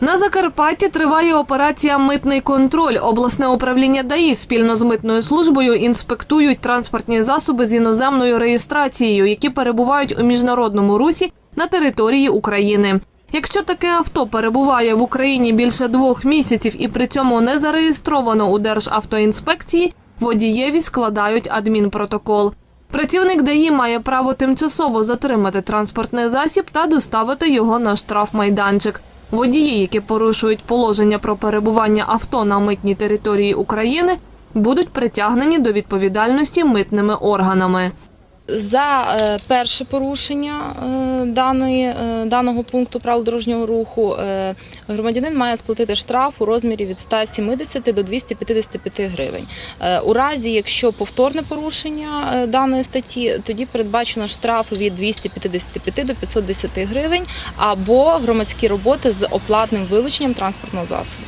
На Закарпатті триває операція Митний контроль. Обласне управління ДАІ спільно з митною службою інспектують транспортні засоби з іноземною реєстрацією, які перебувають у міжнародному русі на території України. Якщо таке авто перебуває в Україні більше двох місяців і при цьому не зареєстровано у Державтоінспекції, водієві складають адмінпротокол. Працівник ДАІ має право тимчасово затримати транспортний засіб та доставити його на штрафмайданчик. Водії, які порушують положення про перебування авто на митній території України, будуть притягнені до відповідальності митними органами. За е, перше порушення е, даної, е, даного пункту правил дорожнього руху громадянин має сплатити штраф у розмірі від 170 до 255 гривень. У разі, якщо повторне порушення даної статті, тоді передбачено штраф від 255 до 510 гривень або громадські роботи з оплатним вилученням транспортного засобу.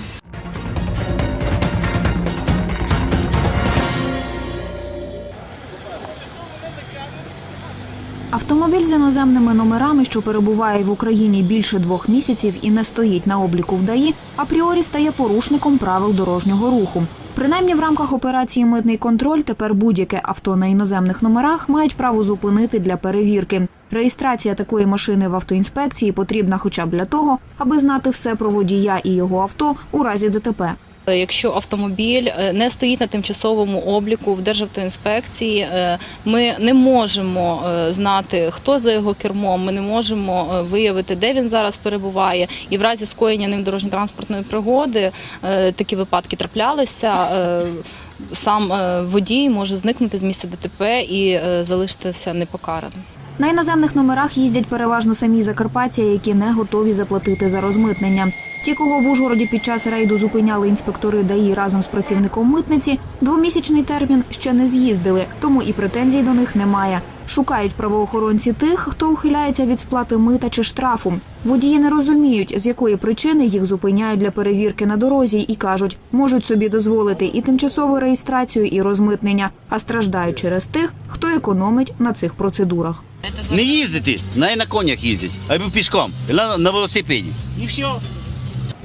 Автомобіль з іноземними номерами, що перебуває в Україні більше двох місяців і не стоїть на обліку в ДАІ, апріорі стає порушником правил дорожнього руху. Принаймні в рамках операції Митний контроль тепер будь-яке авто на іноземних номерах мають право зупинити для перевірки. Реєстрація такої машини в автоінспекції потрібна хоча б для того, аби знати все про водія і його авто у разі ДТП. Якщо автомобіль е, не стоїть на тимчасовому обліку в Державтоінспекції, е, ми не можемо е, знати, хто за його кермом, ми не можемо е, виявити, де він зараз перебуває. І в разі скоєння ним дорожньо-транспортної пригоди е, такі випадки траплялися. е, Сам е, водій може зникнути з місця ДТП і е, залишитися непокараним. На іноземних номерах їздять переважно самі закарпаття, які не готові заплатити за розмитнення. Ті, кого в Ужгороді під час рейду зупиняли інспектори ДАІ разом з працівником митниці, двомісячний термін ще не з'їздили, тому і претензій до них немає. Шукають правоохоронці тих, хто ухиляється від сплати мита чи штрафу. Водії не розуміють, з якої причини їх зупиняють для перевірки на дорозі, і кажуть, можуть собі дозволити і тимчасову реєстрацію, і розмитнення, а страждають через тих, хто економить на цих процедурах. Не їздити, не на конях їздять, або пішком, на, на велосипеді. І все.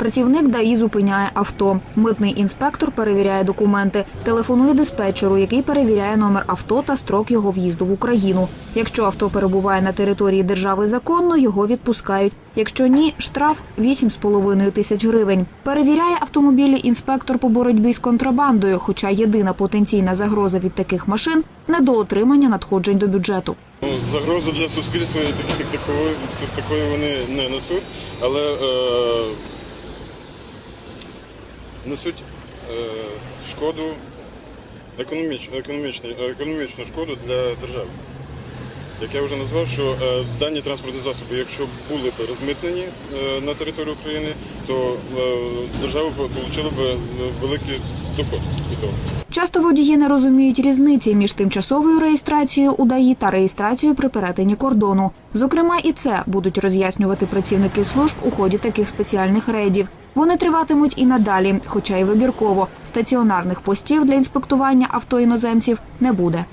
Працівник ДАІ зупиняє авто. Митний інспектор перевіряє документи, телефонує диспетчеру, який перевіряє номер авто та строк його в'їзду в Україну. Якщо авто перебуває на території держави законно, його відпускають. Якщо ні, штраф 8,5 тисяч гривень. Перевіряє автомобілі інспектор по боротьбі з контрабандою, хоча єдина потенційна загроза від таких машин недоотримання надходжень до бюджету. Ну, Загрози для суспільства такої, вони не несуть, але е, несуть е, шкоду, економічну, економічну, економічну шкоду для держави. Як я вже назвав, що е, дані транспортні засоби, якщо були б розмитнені е, на території України, то е, держава б отримала б великий доход. Часто водії не розуміють різниці між тимчасовою реєстрацією у ДАІ та реєстрацією при перетині кордону. Зокрема, і це будуть роз'яснювати працівники служб у ході таких спеціальних рейдів. Вони триватимуть і надалі, хоча й вибірково. Стаціонарних постів для інспектування авто іноземців не буде.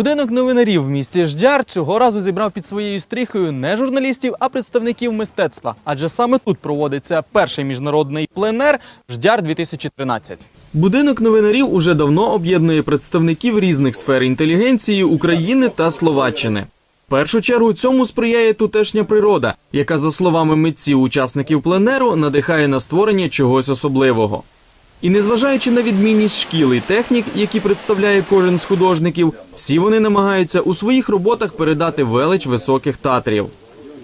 Будинок новинарів в місті Ждяр цього разу зібрав під своєю стріхою не журналістів, а представників мистецтва. Адже саме тут проводиться перший міжнародний пленер Ждяр 2013 Будинок новинарів уже давно об'єднує представників різних сфер інтелігенції України та Словаччини. В першу чергу цьому сприяє тутешня природа, яка, за словами митців учасників пленеру, надихає на створення чогось особливого. І незважаючи на відмінність шкіл і технік, які представляє кожен з художників, всі вони намагаються у своїх роботах передати велич високих татрів.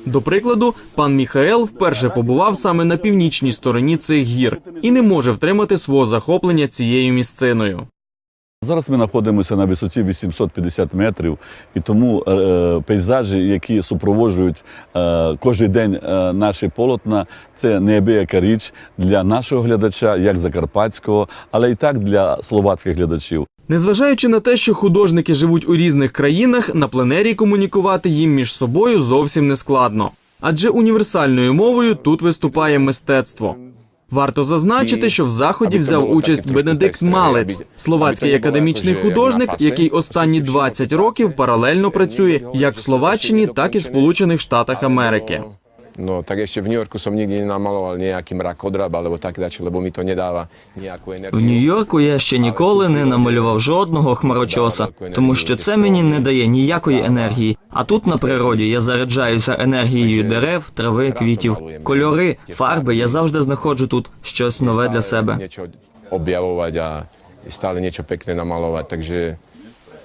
До прикладу, пан Міхаел вперше побував саме на північній стороні цих гір і не може втримати свого захоплення цією місциною. Зараз ми знаходимося на висоті 850 метрів, і тому е, пейзажі, які супроводжують е, кожен день е, наші полотна, це неабияка річ для нашого глядача, як закарпатського, але і так для словацьких глядачів. Незважаючи на те, що художники живуть у різних країнах, на пленері комунікувати їм між собою зовсім не складно. Адже універсальною мовою тут виступає мистецтво. Варто зазначити, що в заході взяв участь Бенедикт Малець, словацький академічний художник, який останні 20 років паралельно працює як в Словаччині, так і в Сполучених Штатах Америки. No, tak ešte v New Yorku som nikdy nenamaloval nejaký mrak odrab alebo tak dačo, lebo mi to nedáva nejakú energiu. В Нью-Йорку я ще ніколи не намалював жодного хмарочоса, тому що це мені не дає ніякої енергії. А тут на природі я заряджаюся енергією дерев, трави, квітів, кольори, фарби. Я завжди знаходжу тут щось нове для себе. Niečo objavovať a stále niečo pekné namalovať, takže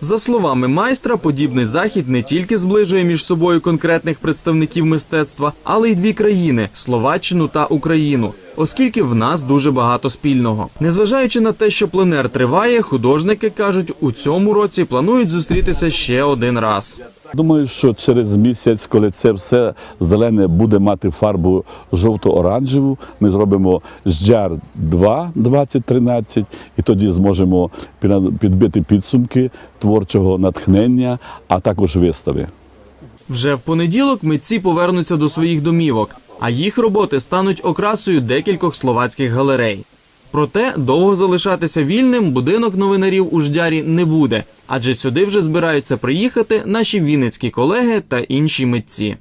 За словами майстра, подібний захід не тільки зближує між собою конкретних представників мистецтва, але й дві країни Словаччину та Україну, оскільки в нас дуже багато спільного. Незважаючи на те, що пленер триває, художники кажуть, у цьому році планують зустрітися ще один раз. Думаю, що через місяць, коли це все зелене буде мати фарбу жовто-оранжеву, ми зробимо ждяр 2 2013 і тоді зможемо підбити підсумки творчого натхнення, а також вистави. Вже в понеділок митці повернуться до своїх домівок, а їх роботи стануть окрасою декількох словацьких галерей. Проте довго залишатися вільним будинок новинарів у Ждярі не буде, адже сюди вже збираються приїхати наші вінницькі колеги та інші митці.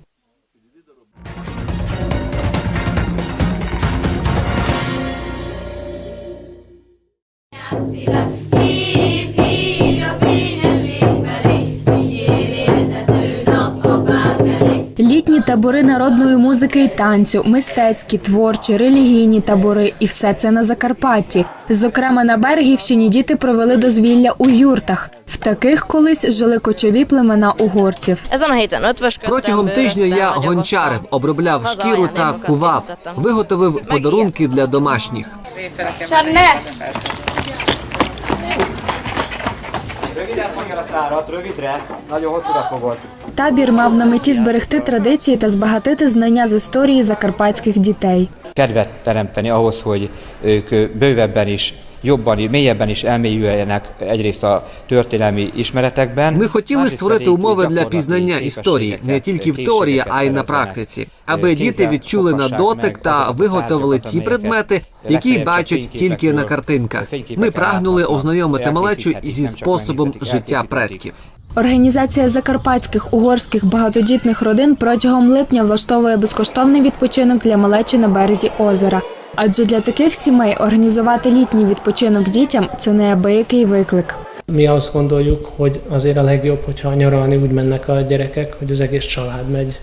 Табори народної музики і танцю, мистецькі, творчі, релігійні табори і все це на Закарпатті. Зокрема, на Бергівщині діти провели дозвілля у юртах. В таких колись жили кочові племена угорців. Протягом тижня я гончарив, обробляв шкіру та кував, виготовив подарунки для домашніх. Табір мав на меті зберегти традиції та збагатити знання з історії закарпатських дітей. kedvet teremteni ahhoz, hogy ők bővebben is, jobban, mélyebben is elmélyüljenek egyrészt a történelmi ismeretekben. Ми хотіли створити умови для пізнання історії не тільки в теорії, а й на практиці, аби діти відчули на дотик та виготовили ті предмети, які бачать тільки на картинках. Ми прагнули ознайомити малечу зі способом життя предків. Організація закарпатських угорських багатодітних родин протягом липня влаштовує безкоштовний відпочинок для малечі на березі озера. Адже для таких сімей організувати літній відпочинок дітям це виклик. Gondoljuk, hogy azért a legjobb, hogyha nyaralni úgy mennek a gyerekek, hogy az egész család megy.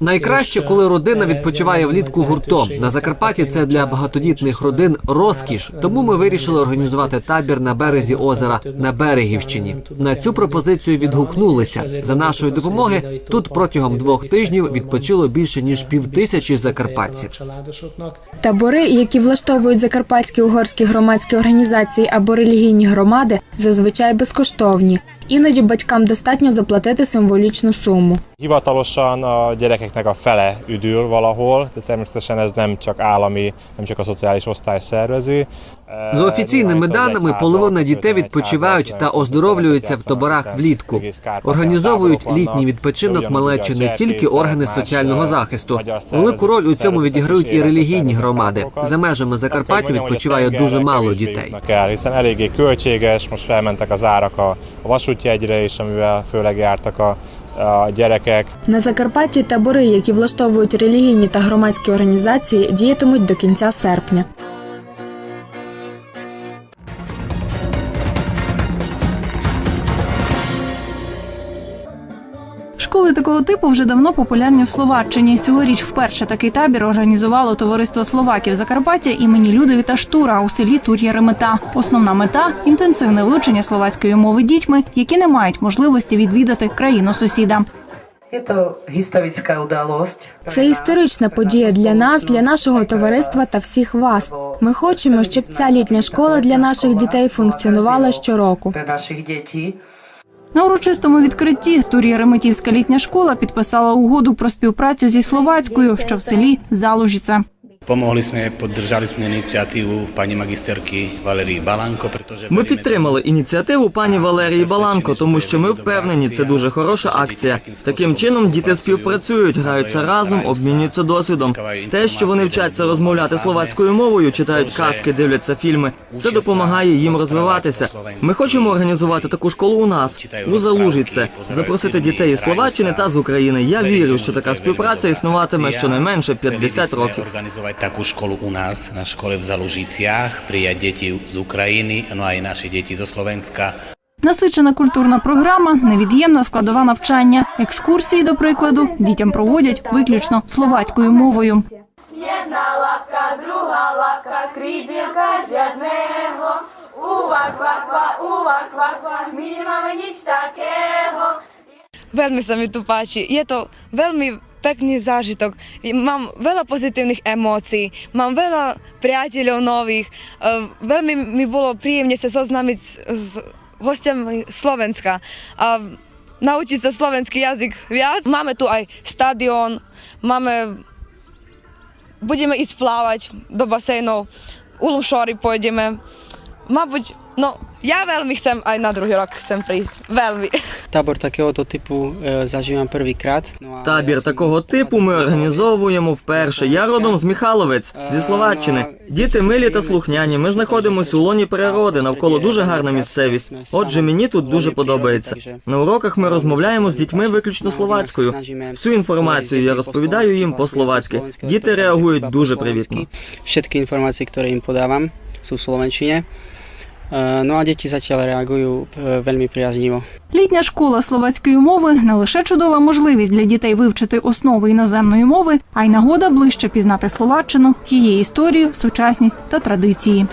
Найкраще, коли родина відпочиває влітку гуртом. На Закарпатті це для багатодітних родин розкіш. Тому ми вирішили організувати табір на березі озера на Берегівщині. На цю пропозицію відгукнулися. За нашої допомоги тут протягом двох тижнів відпочило більше ніж півтисячі закарпатців. Családosoknak. Табори, які влаштовують закарпатські угорські громадські організації або релігійні громади, зазвичай безкоштовні. Іноді батькам достатньо заплатити символічну суму. Hivatalosan a gyerekeknek a fele üdül valahol, de természetesen ez nem csak állami, nem csak a szociális osztály szervezi. За офіційними даними, половина дітей відпочивають та оздоровлюються в таборах влітку. Організовують літній відпочинок малечі не тільки органи соціального захисту. Велику роль у цьому відіграють і релігійні громади. За межами Закарпаття відпочиває дуже мало дітей. На Закарпатті табори, які влаштовують релігійні та громадські організації, діятимуть до кінця серпня. Такого типу вже давно популярні в Словаччині. Цьогоріч вперше такий табір організувало товариство Словаків Закарпаття імені Людовіта Штура у селі Тур'я Ремета. Основна мета інтенсивне вивчення словацької мови дітьми, які не мають можливості відвідати країну сусіда. Це історична подія для нас, для нашого товариства та всіх вас. Ми хочемо, щоб ця літня школа для наших дітей функціонувала щороку. На урочистому відкритті турі Реметівська літня школа підписала угоду про співпрацю зі словацькою, що в селі Залужіце. Sme, podržali sme iniciatívu pani magisterky Valerii Balanko, pretože Ми підтримали ініціативу пані Валерії Баланко, тому що ми впевнені, це дуже хороша акція. Таким чином діти співпрацюють, граються разом, обмінюються досвідом. Те, що вони вчаться розмовляти словацькою мовою, читають казки, дивляться фільми, це допомагає їм розвиватися. Ми хочемо організувати таку школу у нас, у Залужице, запросити дітей із Словаччини та з України. Я вірю, що така співпраця існуватиме щонайменше 50 років. Takú školu u nás, na škole v Zalužiciach, prijať deti z Ukrajiny, no aj naše deti zo Slovenska. Насичена культурна програма невід'ємна складова навчання. Екскурсії, до прикладу, дітям проводять виключно словацькою мовою. Lapka, druhá lapka, krídelka žiadného. Uva, kvakva, uva, kvakva, my nemáme nič takého. Veľmi sa mi tu páči. Je to veľmi pekný zážitok. Mám veľa pozitívnych emócií, mám veľa priateľov nových. E, Veľmi mi bolo príjemne sa zoznámiť s, hostiami Slovenska a naučiť sa slovenský jazyk viac. Máme tu aj stadión, máme... Budeme ísť plávať do basénov, u Lušory pôjdeme. Mabуть, no ja veľmi chcem aj na druhý rok sem prísť. Veľmi. Табор такого типу е, заживам перший крат. Ну, Табір такого типу ми організовуємо вперше. Я родом з Михайловець зі Словаччини. Діти милі та слухняні. Ми знаходимося у лоні природи. Навколо дуже гарна місцевість. Отже, мені тут дуже подобається. На уроках ми розмовляємо з дітьми виключно словацькою. Всю інформацію я розповідаю їм по-словацьки. Діти реагують дуже привітно. Všetky informácie, ktoré im podávam, sú v Slovenčine. Е, Ну а діти зачали реагують вельми приязніво. Літня школа словацької мови не лише чудова можливість для дітей вивчити основи іноземної мови, а й нагода ближче пізнати словаччину, її історію, сучасність та традиції.